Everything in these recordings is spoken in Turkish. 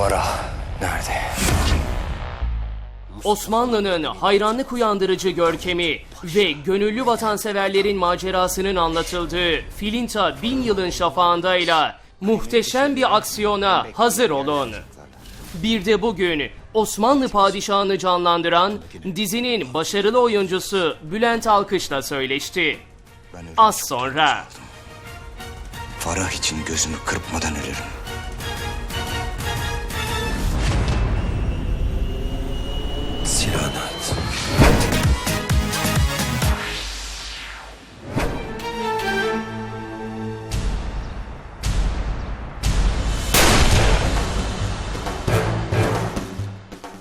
Farah nerede? Osmanlı'nın hayranlık uyandırıcı görkemi ve gönüllü vatanseverlerin macerasının anlatıldığı Filinta Bin Yılın Şafağında'yla muhteşem bir aksiyona hazır olun. Bir de bugün Osmanlı padişahını canlandıran dizinin başarılı oyuncusu Bülent Alkış'la söyleşti. Az sonra. Farah için gözümü kırpmadan ölürüm.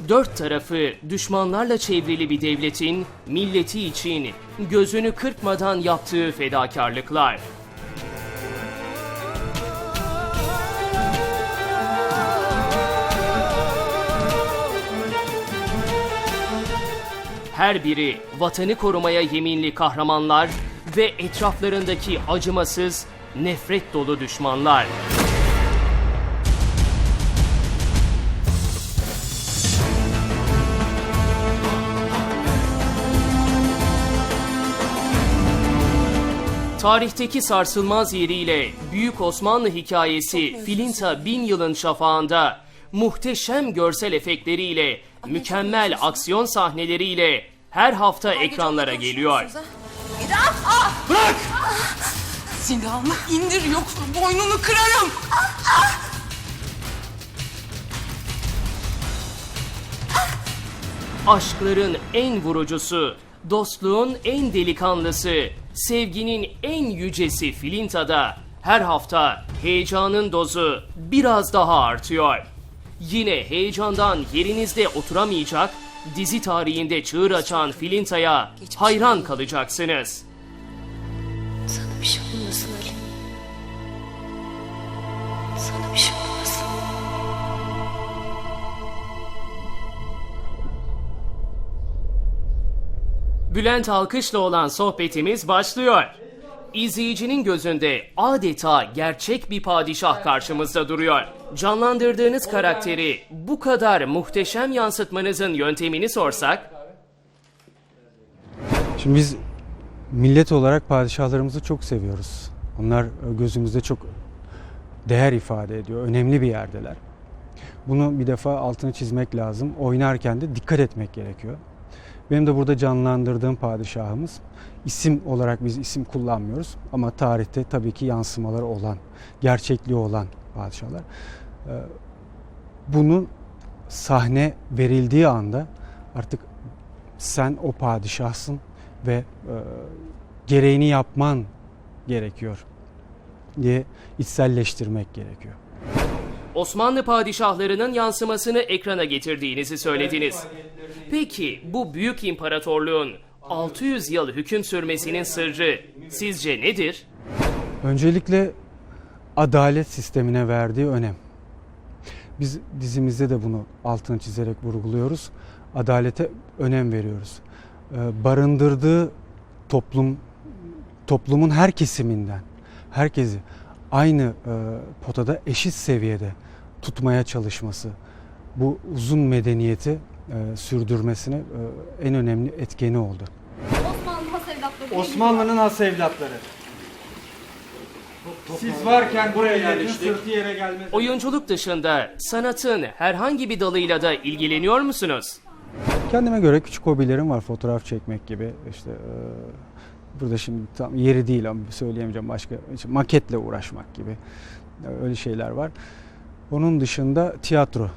Dört tarafı düşmanlarla çevrili bir devletin milleti için gözünü kırpmadan yaptığı fedakarlıklar. Her biri vatanı korumaya yeminli kahramanlar ve etraflarındaki acımasız, nefret dolu düşmanlar. Tarihteki sarsılmaz yeriyle Büyük Osmanlı hikayesi Filinta Bin Yılın Şafağında muhteşem görsel efektleriyle, mükemmel aksiyon sahneleriyle her hafta ekranlara geliyor. Bırak! Silahını indir yoksa boynunu kırarım. Aşkların en vurucusu, dostluğun en delikanlısı, sevginin en yücesi Filinta'da her hafta heyecanın dozu biraz daha artıyor. Yine heyecandan yerinizde oturamayacak, dizi tarihinde çığır açan Filinta'ya hayran kalacaksınız. Sana bir şey olmasın Ali. Sana bir şey olmasın. Bülent Alkış'la olan sohbetimiz başlıyor. İzleyicinin gözünde adeta gerçek bir padişah karşımızda duruyor. Canlandırdığınız karakteri bu kadar muhteşem yansıtmanızın yöntemini sorsak, Şimdi biz millet olarak padişahlarımızı çok seviyoruz. Onlar gözümüzde çok değer ifade ediyor. Önemli bir yerdeler. Bunu bir defa altını çizmek lazım. Oynarken de dikkat etmek gerekiyor. Benim de burada canlandırdığım padişahımız isim olarak biz isim kullanmıyoruz ama tarihte tabii ki yansımaları olan, gerçekliği olan padişahlar. Ee, Bunun sahne verildiği anda artık sen o padişahsın ve e, gereğini yapman gerekiyor diye içselleştirmek gerekiyor. Osmanlı padişahlarının yansımasını ekrana getirdiğinizi söylediniz. Peki bu büyük imparatorluğun 600 yıl hüküm sürmesinin sırrı sizce nedir? Öncelikle adalet sistemine verdiği önem. Biz dizimizde de bunu altını çizerek vurguluyoruz. Adalete önem veriyoruz. Ee, Barındırdığı toplum toplumun her kesiminden herkesi aynı e, potada eşit seviyede tutmaya çalışması bu uzun medeniyeti e, sürdürmesine e, en önemli etkeni oldu. Osmanlı has evlatları. Osmanlı'nın has evlatları. Siz varken buraya sırtı yere gelmez. Oyunculuk dışında sanatın herhangi bir dalıyla da ilgileniyor musunuz? Kendime göre küçük hobilerim var. Fotoğraf çekmek gibi. İşte e, burada şimdi tam yeri değil ama söyleyemeyeceğim başka. işte maketle uğraşmak gibi. Öyle şeyler var. Onun dışında tiyatro.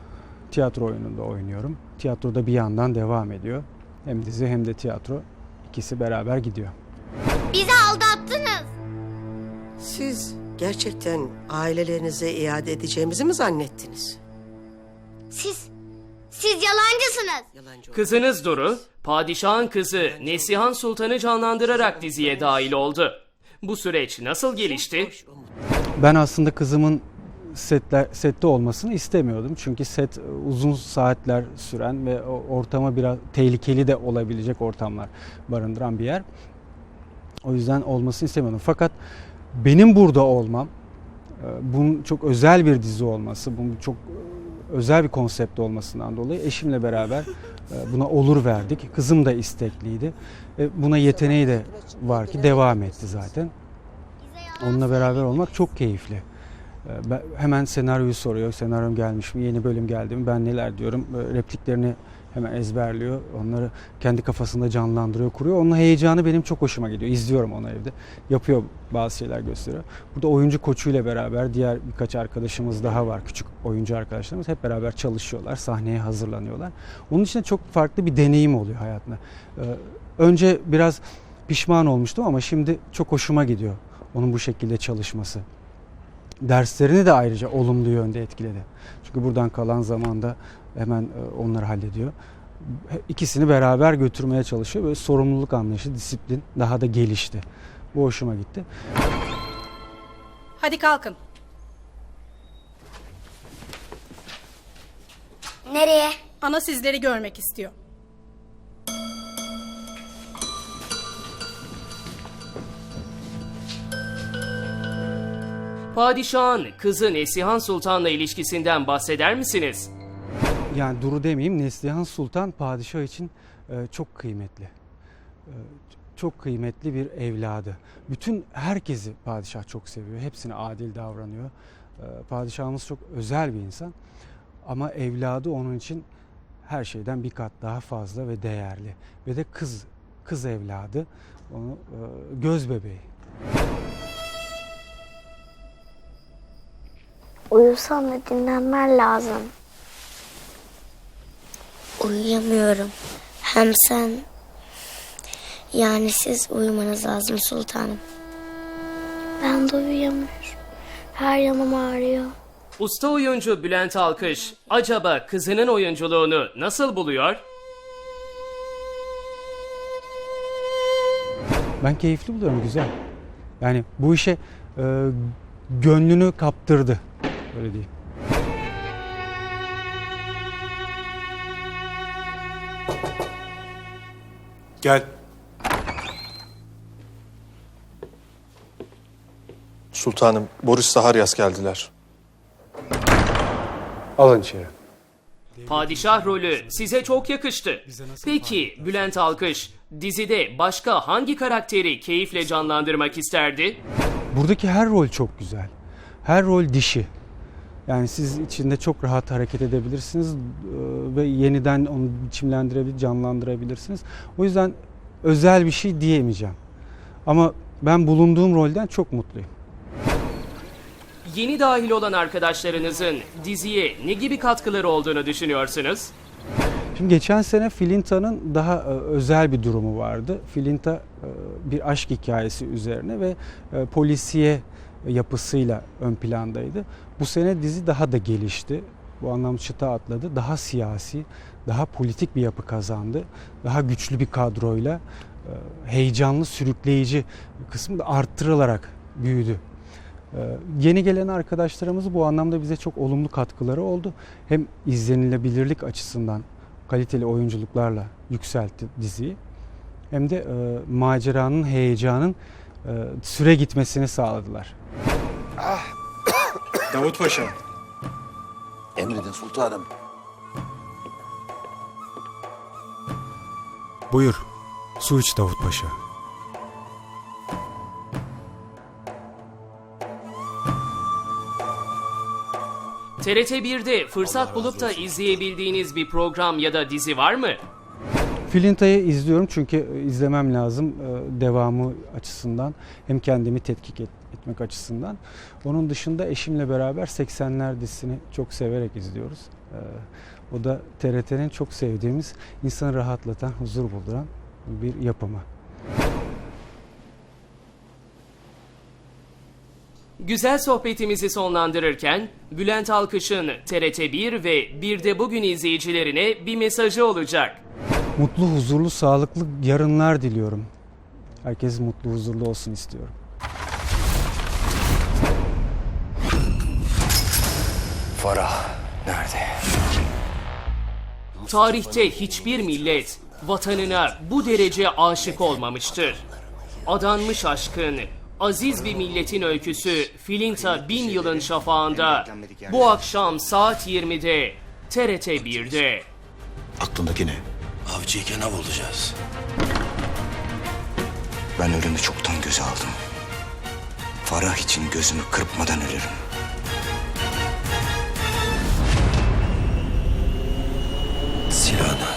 Tiyatro oyununda oynuyorum. Tiyatroda bir yandan devam ediyor. Hem dizi hem de tiyatro. ikisi beraber gidiyor. Bizi aldattınız. Siz gerçekten ailelerinize iade edeceğimizi mi zannettiniz? Siz, siz yalancısınız. Yalancı Kızınız Duru, padişahın kızı Nesihan Sultan'ı canlandırarak diziye dahil oldu. Bu süreç nasıl gelişti? Ben aslında kızımın setler, sette olmasını istemiyordum. Çünkü set e, uzun saatler süren ve ortama biraz tehlikeli de olabilecek ortamlar barındıran bir yer. O yüzden olmasını istemiyordum. Fakat benim burada olmam, e, bunun çok özel bir dizi olması, bunun çok e, özel bir konsept olmasından dolayı eşimle beraber buna olur verdik. Kızım da istekliydi. Buna yeteneği de var ki devam etti zaten. Onunla beraber olmak çok keyifli. E, ben- hemen senaryoyu soruyor. Senaryom gelmiş mi? Yeni bölüm geldi mi? Ben neler diyorum? Repliklerini hemen ezberliyor. Onları kendi kafasında canlandırıyor, kuruyor. Onun heyecanı benim çok hoşuma gidiyor. İzliyorum onu evde. Yapıyor bazı şeyler gösteriyor. Burada oyuncu koçuyla beraber diğer birkaç arkadaşımız daha var. Küçük oyuncu arkadaşlarımız hep beraber çalışıyorlar. Sahneye hazırlanıyorlar. Onun için çok farklı bir deneyim oluyor hayatında. Ee, önce biraz pişman olmuştum ama şimdi çok hoşuma gidiyor onun bu şekilde çalışması. Derslerini de ayrıca olumlu yönde etkiledi. Çünkü buradan kalan zamanda hemen e, onları hallediyor. İkisini beraber götürmeye çalışıyor. Böyle sorumluluk anlayışı, disiplin daha da gelişti. Bu hoşuma gitti. Hadi kalkın. Nereye? Ana sizleri görmek istiyor. Padişahın kızı Nesihan Sultan'la ilişkisinden bahseder misiniz? Yani Duru demeyeyim Neslihan Sultan padişah için e, çok kıymetli. E, çok kıymetli bir evladı. Bütün herkesi padişah çok seviyor. Hepsine adil davranıyor. E, padişahımız çok özel bir insan. Ama evladı onun için her şeyden bir kat daha fazla ve değerli. Ve de kız kız evladı. Onu göz bebeği. Uyusam da dinlenmen lazım. Uyuyamıyorum. Hem sen... Yani siz uyumanız lazım sultanım. Ben de uyuyamıyorum. Her yanım ağrıyor. Usta oyuncu Bülent Alkış acaba kızının oyunculuğunu nasıl buluyor? Ben keyifli buluyorum güzel. Yani bu işe e, gönlünü kaptırdı. Öyle diyeyim. Gel. Sultanım, Boris Saharyas geldiler. Alın içeri. Padişah rolü size çok yakıştı. Peki Bülent Alkış dizide başka hangi karakteri keyifle canlandırmak isterdi? Buradaki her rol çok güzel. Her rol dişi. Yani siz içinde çok rahat hareket edebilirsiniz e, ve yeniden onu biçimlendirebilir, canlandırabilirsiniz. O yüzden özel bir şey diyemeyeceğim. Ama ben bulunduğum rolden çok mutluyum. Yeni dahil olan arkadaşlarınızın diziye ne gibi katkıları olduğunu düşünüyorsunuz? Şimdi geçen sene Filinta'nın daha e, özel bir durumu vardı. Filinta e, bir aşk hikayesi üzerine ve polisiye yapısıyla ön plandaydı. Bu sene dizi daha da gelişti. Bu anlamda çıta atladı. Daha siyasi, daha politik bir yapı kazandı. Daha güçlü bir kadroyla e, heyecanlı, sürükleyici kısmı da arttırılarak büyüdü. Ee, Yeni gelen arkadaşlarımız bu anlamda bize çok olumlu katkıları oldu. Hem izlenilebilirlik açısından kaliteli oyunculuklarla yükseltti diziyi. Hem de e, maceranın, heyecanın e, süre gitmesini sağladılar. Davut Paşa. Emredin sultanım. Buyur. Su iç Davut Paşa. TRT 1'de fırsat bulup da izleyebildiğiniz bir program ya da dizi var mı? Filinta'yı izliyorum çünkü e, izlemem lazım e, devamı açısından. Hem kendimi tetkik et- etmek açısından. Onun dışında eşimle beraber 80'ler dizisini çok severek izliyoruz. E, O da TRT'nin çok sevdiğimiz, insanı rahatlatan, huzur bulduran bir yapımı. Güzel sohbetimizi sonlandırırken Bülent Alkış'ın TRT 1 ve Bir de Bugün izleyicilerine bir mesajı olacak. Mutlu, huzurlu, sağlıklı yarınlar diliyorum. Herkes mutlu, huzurlu olsun istiyorum. Farah nerede? Tarihte hiçbir millet vatanına bu derece aşık olmamıştır. Adanmış aşkın, aziz bir milletin öyküsü Filinta bin yılın şafağında bu akşam saat 20'de TRT 1'de. Aklındaki ne? Avcıyken av olacağız. Ben ölümü çoktan göze aldım. Farah için gözümü kırpmadan ölürüm. silahını.